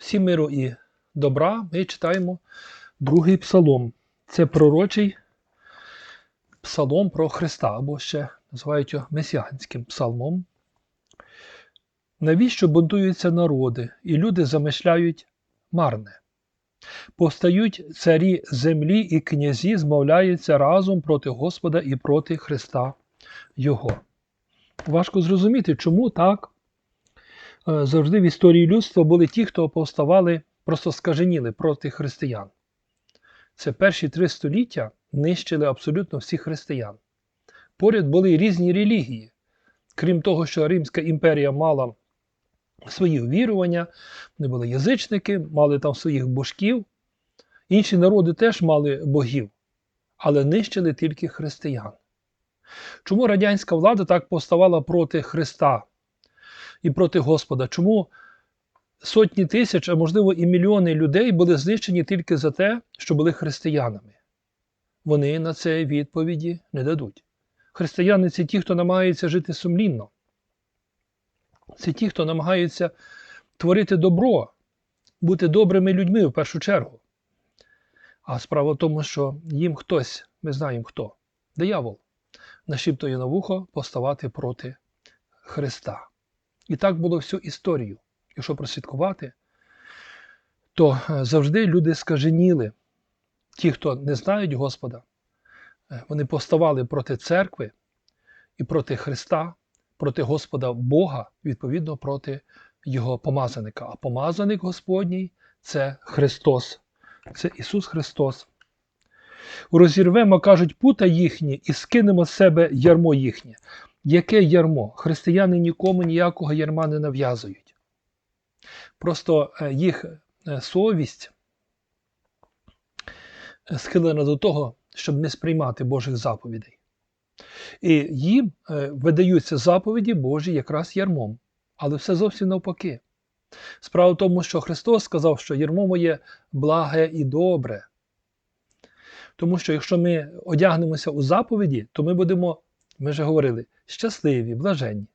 Всім миру і добра ми читаємо другий псалом. Це пророчий псалом про Христа, або ще називають його месіанським псалмом. Навіщо бунтуються народи, і люди замишляють марне? Повстають царі землі і князі змовляються разом проти Господа і проти Христа Його. Важко зрозуміти, чому так завжди в історії людства були ті, хто повставали, просто скаженіли проти християн. Це перші три століття нищили абсолютно всіх християн. Поряд були різні релігії. Крім того, що Римська імперія мала свої вірування, вони були язичники, мали там своїх божків. Інші народи теж мали богів, але нищили тільки християн. Чому радянська влада так повставала проти Христа і проти Господа? Чому сотні тисяч, а можливо і мільйони людей були знищені тільки за те, що були християнами? Вони на це відповіді не дадуть. Християни це ті, хто намагається жити сумлінно. Це ті, хто намагається творити добро, бути добрими людьми в першу чергу. А справа в тому, що їм хтось, ми знаємо хто, диявол, нашіптує на вухо поставати проти Христа. І так було всю історію. Якщо прослідкувати, то завжди люди скаженіли. Ті, хто не знають Господа, вони поставали проти церкви і проти Христа, проти Господа Бога, відповідно проти Його помазаника. А помазаник Господній це Христос, це Ісус Христос. Розірвемо, кажуть, пута їхні і скинемо з себе ярмо їхнє. Яке ярмо? Християни нікому ніякого ярма не нав'язують. Просто їх совість схилена до того, щоб не сприймати Божих заповідей. І їм видаються заповіді Божі якраз ярмом. Але все зовсім навпаки. Справа в тому, що Христос сказав, що ярмо моє благе і добре. Тому що якщо ми одягнемося у заповіді, то ми будемо, ми вже говорили, щасливі, блаженні.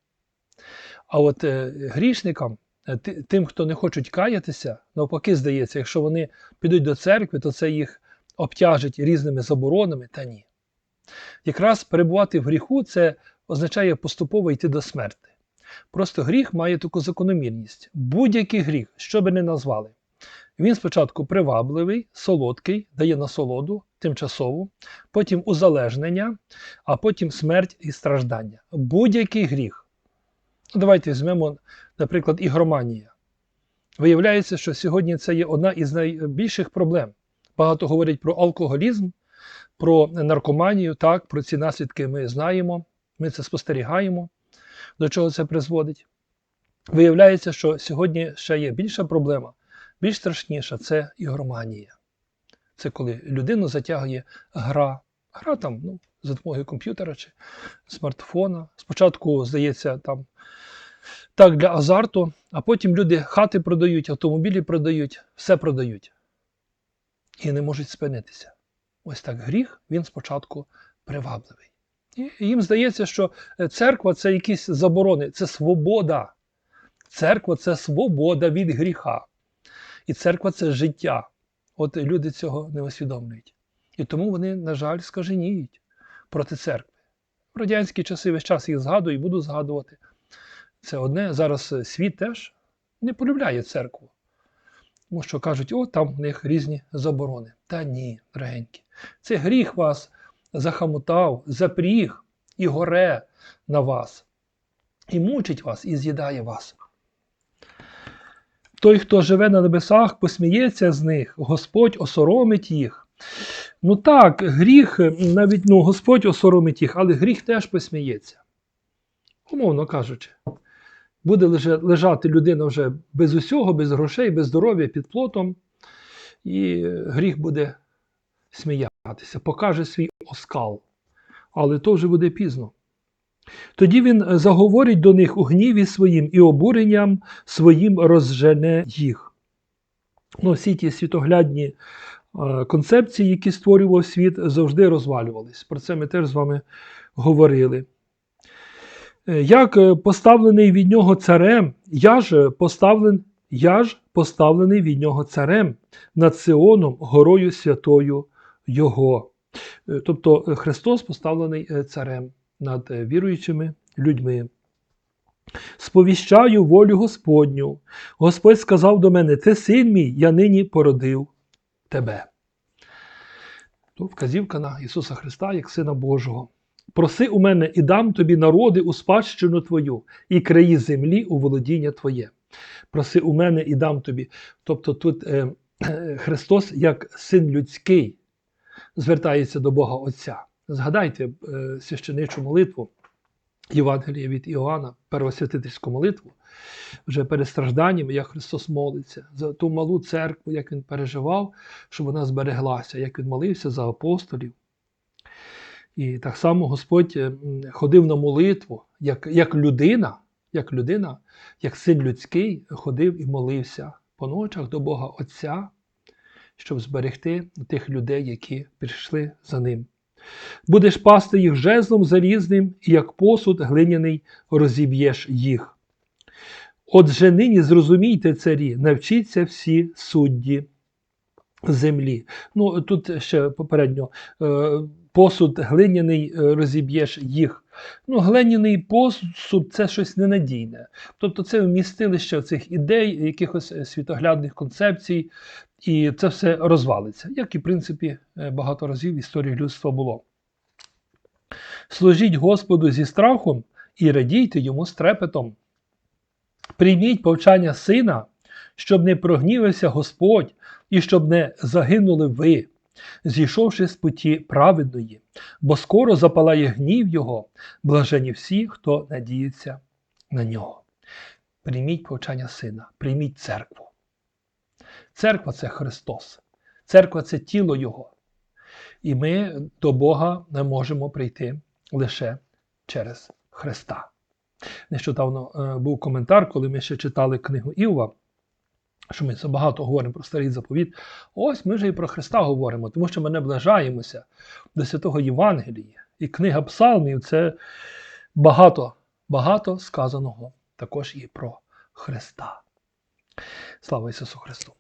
А от е, грішникам, е, тим, хто не хочуть каятися, навпаки, здається, якщо вони підуть до церкви, то це їх обтяжить різними заборонами, та ні. Якраз перебувати в гріху це означає поступово йти до смерти. Просто гріх має таку закономірність. Будь-який гріх, що би не назвали, він спочатку привабливий, солодкий, дає насолоду, тимчасову, потім узалежнення, а потім смерть і страждання. Будь-який гріх. Давайте візьмемо, наприклад, ігроманія. Виявляється, що сьогодні це є одна із найбільших проблем. Багато говорять про алкоголізм, про наркоманію. Так, про ці наслідки ми знаємо, ми це спостерігаємо, до чого це призводить. Виявляється, що сьогодні ще є більша проблема, більш страшніша це ігроманія. Це коли людину затягує гра. Гра там ну, за допомогою комп'ютера чи смартфона. Спочатку, здається, там так для азарту, а потім люди хати продають, автомобілі продають, все продають. І не можуть спинитися. Ось так гріх, він спочатку привабливий. І їм здається, що церква це якісь заборони, це свобода. Церква це свобода від гріха. І церква це життя. От люди цього не усвідомлюють. І тому вони, на жаль, скаженіють проти церкви. В радянські часи весь час їх згадую і буду згадувати. Це одне. Зараз світ теж не полюбляє церкву. Тому що кажуть, о, там в них різні заборони. Та ні, дорогенькі. Це гріх вас захамутав, запріг і горе на вас. І мучить вас, і з'їдає вас. Той, хто живе на небесах, посміється з них, Господь осоромить їх. Ну так, гріх, навіть ну, Господь осоромить їх, але гріх теж посміється. Умовно кажучи, буде лежати людина вже без усього, без грошей, без здоров'я під плотом, і гріх буде сміятися, покаже свій оскал. Але то вже буде пізно. Тоді він заговорить до них у гніві своїм і обуренням своїм розжене їх. Ну, Всі ті світоглядні е, концепції, які створював світ, завжди розвалювались. Про це ми теж з вами говорили. Як поставлений від нього царем, я ж поставлен Я ж поставлений від нього царем над Сионом, горою святою Його. Е, Тобто е, Христос поставлений е, царем над е, віруючими людьми. Сповіщаю волю Господню. Господь сказав до мене: Ти син мій, я нині породив тебе. То вказівка на Ісуса Христа як Сина Божого. Проси у мене і дам тобі народи у спадщину твою, і краї землі у володіння твоє. Проси у мене і дам тобі. Тобто тут е, е, Христос, як син людський, звертається до Бога Отця. Згадайте е, священичу молитву Євангелія від Іоанна, первосвятительську молитву, вже перед стражданнями, як Христос молиться, за ту малу церкву, як Він переживав, щоб вона збереглася, як Він молився за апостолів. І так само Господь е, ходив на молитву, як, як людина, як людина, як син людський, ходив і молився по ночах до Бога Отця, щоб зберегти тих людей, які прийшли за ним. Будеш пасти їх жезлом залізним, і як посуд глиняний розіб'єш їх. Отже, нині зрозумійте, царі, навчіться всі судді землі. Ну, тут ще попередньо е, посуд глиняний е, розіб'єш їх. Ну, глиняний посуд це щось ненадійне. Тобто це вмістилище цих ідей, якихось е, світоглядних концепцій, і це все розвалиться, як і в принципі е, багато разів в історії людства було. Служіть Господу зі страхом і радійте йому з трепетом. Прийміть повчання сина, щоб не прогнівався Господь і щоб не загинули ви, зійшовши з путі праведної, бо скоро запалає гнів Його, блажені всі, хто надіється на нього. Прийміть повчання сина, прийміть церкву. Церква це Христос, церква це тіло Його. І ми до Бога не можемо прийти лише через Христа. Нещодавно е, був коментар, коли ми ще читали книгу Іова, що ми забагато говоримо про старий заповіт. Ось ми вже і про Христа говоримо, тому що ми наближаємося до святого Євангелія. І книга Псалмів це багато, багато сказаного також і про Христа. Слава Ісусу Христу!